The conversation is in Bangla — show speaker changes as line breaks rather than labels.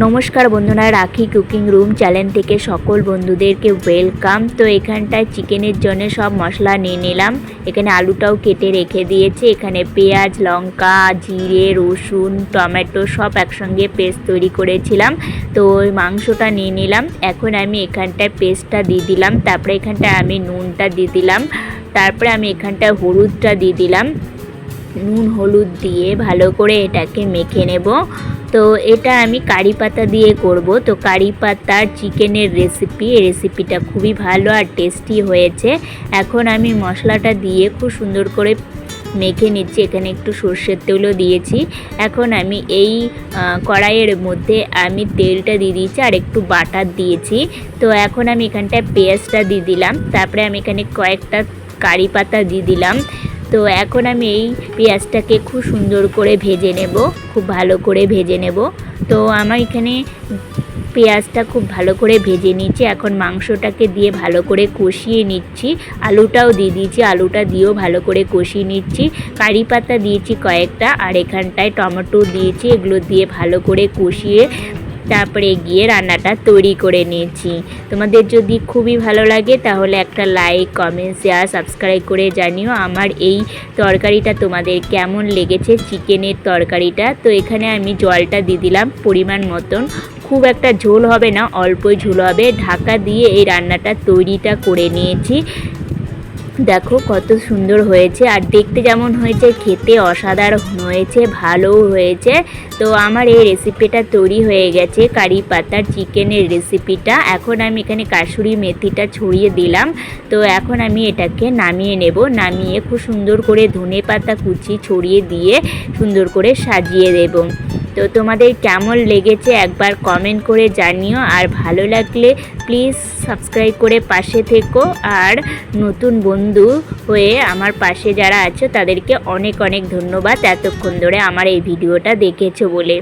নমস্কার বন্ধুরা, রাখি কুকিং রুম চ্যানেল থেকে সকল বন্ধুদেরকে ওয়েলকাম। তো এখানটায় চিকেনের জন্য সব মশলা নিয়ে নিলাম। এখানে আলুটাও কেটে রেখে দিয়েছি। এখানে পেঁয়াজ, লঙ্কা, জিরে, রসুন, টমেটো সব একসঙ্গে পেস্ট তৈরি করেছিলাম। তো ওই মাংসটা নিয়ে নিলাম। এখন আমি এখানটায় পেস্টটা দিয়ে দিলাম। তারপরে এখানটায় আমি নুনটা দিয়ে দিলাম। তারপরে আমি এখানটায় হলুদটা দিয়ে দিলাম। নুন, হলুদ দিয়ে ভালো করে এটাকে মেখে নেব। তো এটা আমি কারি পাতা দিয়ে করব। তো কারি পাতার চিকেনের রেসিপি এই রেসিপিটা খুবই ভালো আর টেস্টি হয়েছে। এখন আমি মশলাটা দিয়ে খুব সুন্দর করে মেখে নিচ্ছি। এখানে একটু সর্ষের তেলও দিয়েছি। এখন আমি এই কড়াইয়ের মধ্যে আমি তেলটা দিয়ে দিয়েছি আর একটু বাটার দিয়েছি। তো এখন আমি এখানটায় পেঁয়াজটা দিয়ে দিলাম। তারপরে আমি এখানে কয়েকটা কারি পাতা দিয়ে দিলাম। তো এখন আমি এই পেঁয়াজটাকে খুব সুন্দর করে ভেজে নেব, খুব ভালো করে ভেজে নেব। তো আমার এখানে পেঁয়াজটা খুব ভালো করে ভেজে নিচ্ছি এখন মাংসটাকে দিয়ে ভালো করে কষিয়ে নিচ্ছি। আলুটাও দিয়ে দিয়েছি, আলুটা দিয়েও ভালো করে কষিয়ে নিচ্ছি। কারি পাতা দিয়েছি কয়েকটা, আর এখানটায় টমেটো দিয়েছি, এগুলো দিয়ে ভালো করে কষিয়ে তারপরে গিয়ে রান্নাটা তৈরি করে নিয়েছি। তোমাদের যদি খুবই ভালো লাগে, তাহলে একটা লাইক কমেন্ট শেয়ার সাবস্ক্রাইব করে জানিও আমার এই তরকারিটা তোমাদের কেমন লেগেছে, চিকেনের তরকারিটা। তো এখানে আমি জলটা দিয়ে দিলাম পরিমাণ মতন। খুব একটা ঝোল হবে না, অল্পই ঝোল হবে। ঢাকা দিয়ে এই রান্নাটা তৈরিটা করে নিয়েছি। দেখো কত সুন্দর হয়েছে আর দেখতে যেমন হয়েছে, খেতে অসাধারণ হয়েছে, ভালোও হয়েছে। তো আমার এই রেসিপিটা তৈরি হয়ে গেছে, কারি পাতার চিকেনের রেসিপিটা এখন আমি এখানে কাসুরি মেথিটা ছড়িয়ে দিলাম। তো এখন আমি এটাকে নামিয়ে নেব। নামিয়ে খুব সুন্দর করে ধনে পাতা কুচি ছড়িয়ে দিয়ে সুন্দর করে সাজিয়ে দেবো। তো তোমাদের কেমন লেগেছে একবার কমেন্ট করে জানিও। আর ভালো লাগলে প্লিজ সাবস্ক্রাইব করে পাশে থেকো। আর নতুন বন্ধু হয়ে আমার পাশে যারা আছো, তাদেরকে অনেক অনেক ধন্যবাদ এতক্ষণ ধরে আমার এই ভিডিওটা দেখেছ বলে।